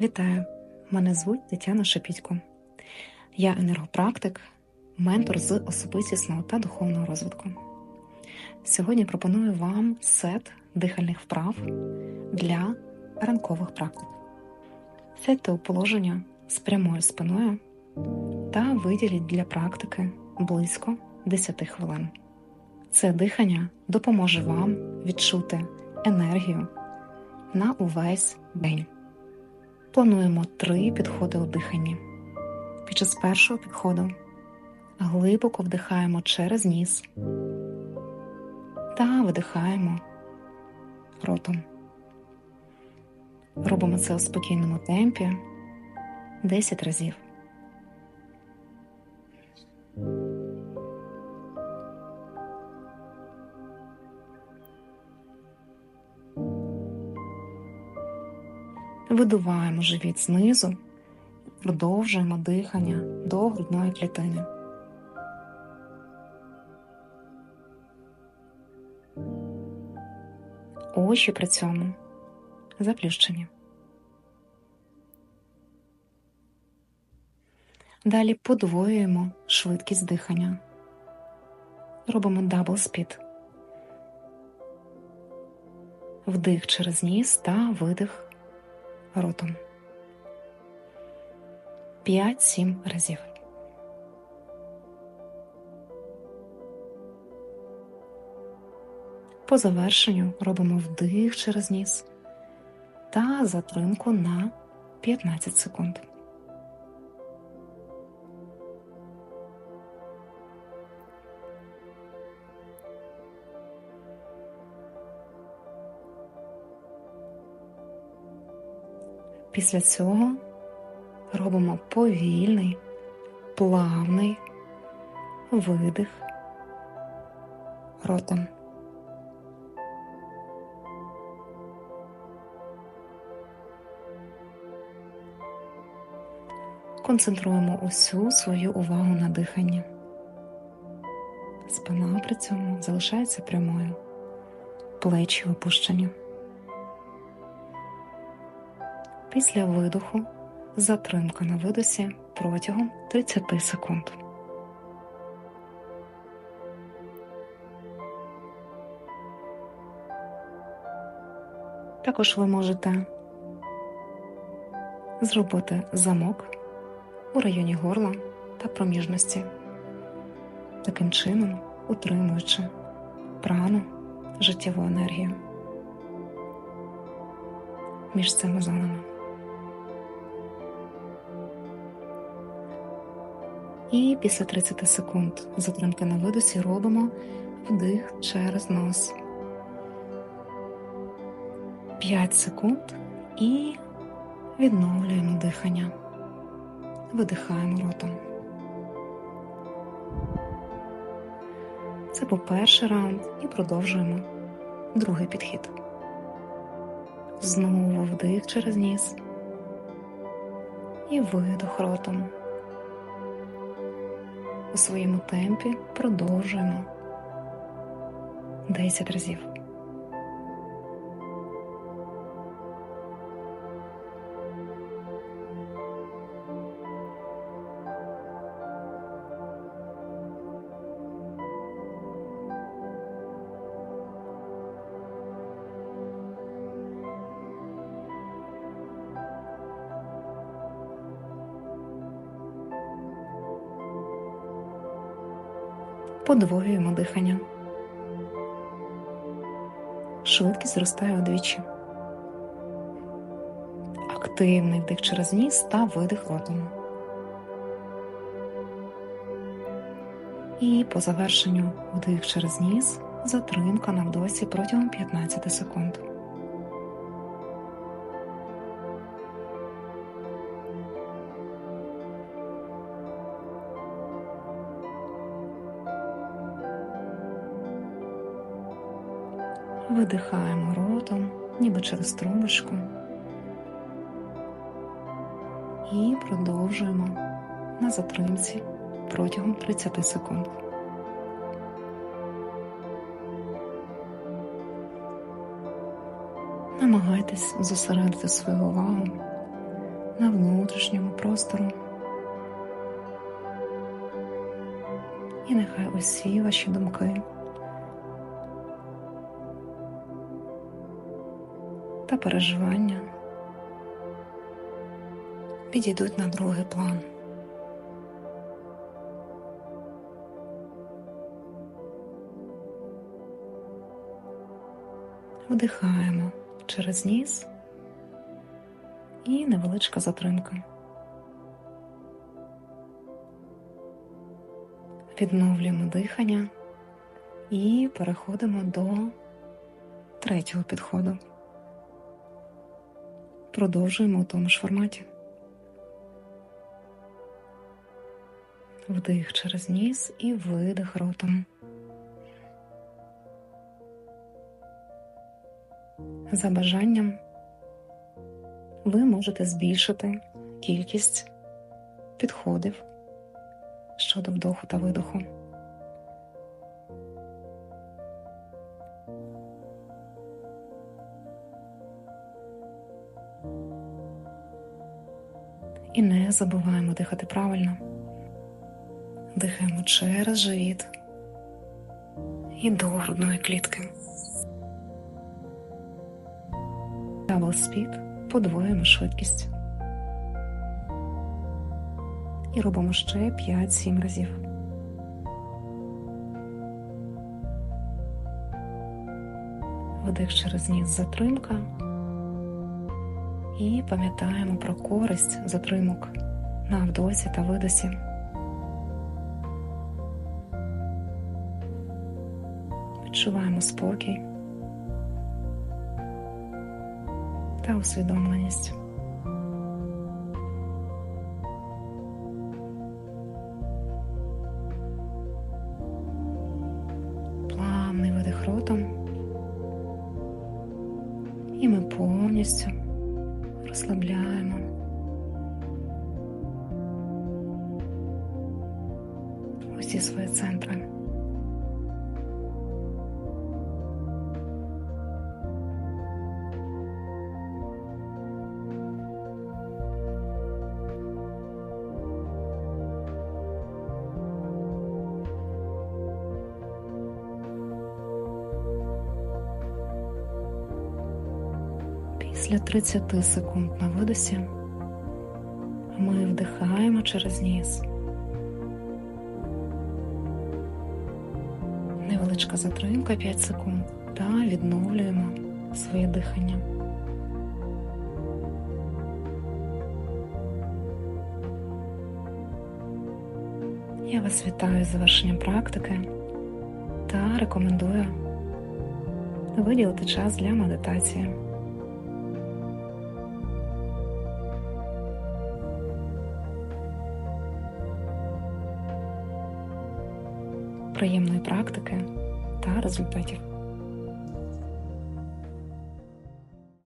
Вітаю! Мене звуть Тетяна Шепітько. Я енергопрактик, ментор з особистісного та духовного розвитку. Сьогодні пропоную вам сет дихальних вправ для ранкових практик. Сядьте у положення з прямою спиною та виділіть для практики близько 10 хвилин. Це дихання допоможе вам відчути енергію на увесь день. Плануємо три підходи у диханні. Під час першого підходу глибоко вдихаємо через ніс та видихаємо ротом. Робимо це у спокійному темпі 10 разів. Видуваємо живіт знизу, продовжуємо дихання до грудної клітини. Очі при цьому заплющені. Далі подвоюємо швидкість дихання. Робимо дабл спід. Вдих через ніс та видих ротом. 5-7 разів. По завершенню робимо вдих через ніс та затримку на 15 секунд. Після цього робимо повільний, плавний видих ротом. Концентруємо усю свою увагу на диханні. Спина при цьому залишається прямою, плечі опущені. Після видоху затримка на видосі протягом 30 секунд. Також ви можете зробити замок у районі горла та проміжності, таким чином утримуючи прану життєву енергію між цими зонами. І після 30 секунд затримки на видосі робимо вдих через нос. 5 секунд і відновлюємо дихання. Видихаємо ротом. Це був перший раунд і продовжуємо другий підхід. Знову вдих через ніс і видох ротом у своєму темпі продовжуємо 10 разів. Подвоюємо дихання. Швидкість зростає удвічі. Активний вдих через ніс та видих ротом. І по завершенню вдих через ніс, затримка на вдосі протягом 15 секунд. Видихаємо ротом, ніби через трубочку. І продовжуємо на затримці протягом 30 секунд. Намагайтесь зосередити свою увагу на внутрішньому простору. І нехай усі ваші думки та переживання підійдуть на другий план. Вдихаємо через ніс і невеличка затримка. Відновлюємо дихання і переходимо до третього підходу. Продовжуємо у тому ж форматі. Вдих через ніс і видих ротом. За бажанням ви можете збільшити кількість підходів щодо вдоху та видоху. Забуваємо дихати правильно. Дихаємо через живіт і до грудної клітки. Double Speed подвоюємо швидкість. І робимо ще 5-7 разів. Вдих через ніс затримка. І пам'ятаємо про користь затримок на вдосі та видосі. Відчуваємо спокій та усвідомленість. Плавний видих ротом. І ми повністю розслабляємо. Усі свої центри. Після 30 секунд на видосі ми вдихаємо через ніс. Невеличка затримка 5 секунд та відновлюємо своє дихання. Я вас вітаю з завершенням практики та рекомендую виділити час для медитації. Приємної практики та результатів.